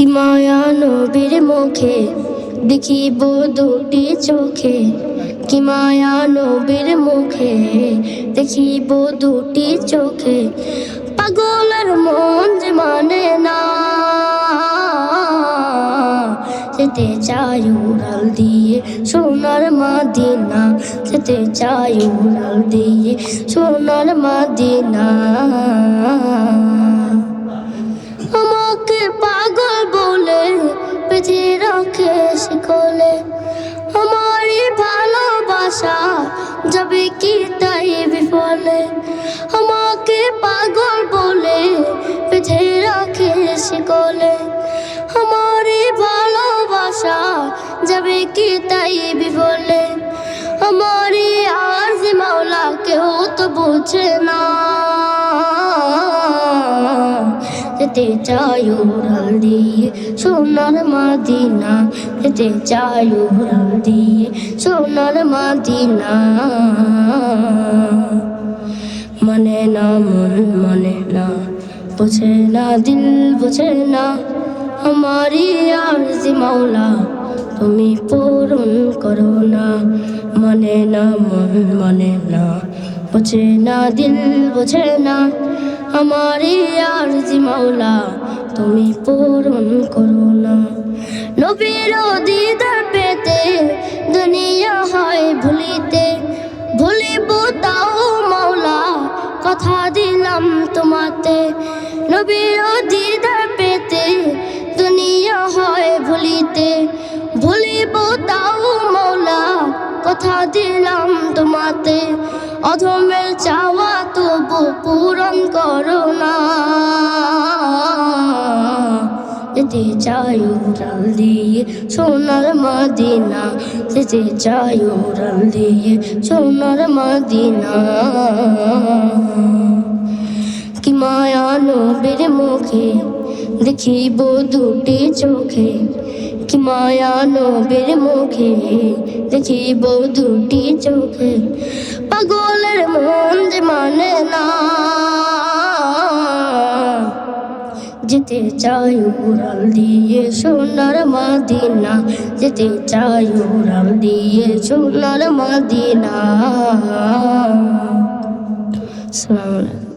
কি মায়া নবীর মুখে দেখিব দুটি চোখে। কি মায়া নবীর মুখে দেখিব দুটি চোখে। পাগলের মন যে মানে না, যেতে চাই উড়াল দিয়ে সোনার মাদিনা। যেতে চাই উড়াল দিয়ে সোনার মাদিনা। যাবে কি তাই বিফলে? আমাকে পাগল বলে বেঁধে রাখে শিকলে। আমার ভালোবাসা যাবে কি তাই বিফলে? আমার আর যে মাওলা কেউ তো বুঝে না। যেতে চাই উড়াল দিয়ে, সোনার মাদিনা যেতে চাই উড়াল দিয়ে, সোনার মাদিনা। মানে না মন মানে না, বুঝে না দিল, বুঝে না, আমারই আরজি মাওলা, তুমি পূরণ করো না। মানে না মন মানে না বুঝে না, দিল বুঝে না। আমারই আরজি মাওলা, তুমি পূরণ করো না। নবীর দিদার পেতে দুনিয়া হয় ভুলিতে। ভুলিব তাও মাওলা, কথা দিলাম তোমাতে। নবীর দিদার পেতে দুনিয়া হয় ভুলিতে। ভুলিব তাও কথা দিলাম তোমাতে। অধমের চাওয়া তবু পূরণ করো না। যেতে চাই উড়াল দিয়ে সোনার মদিনা। যেতে চাই উড়াল দিয়ে সোনার মদিনা। কি মায়া নবীর মুখে, দেখিব দুটি চোখে। কি মায়া নবীর মুখে দেখিব দুটি চোখে। পাগলের মন যে মানে না, যেতে চাই উড়াল দিয়ে সোনার মাদিনা, যেতে চাই উড়াল দিয়ে সোনার মাদিনা। আসসালামু আলাইকুম।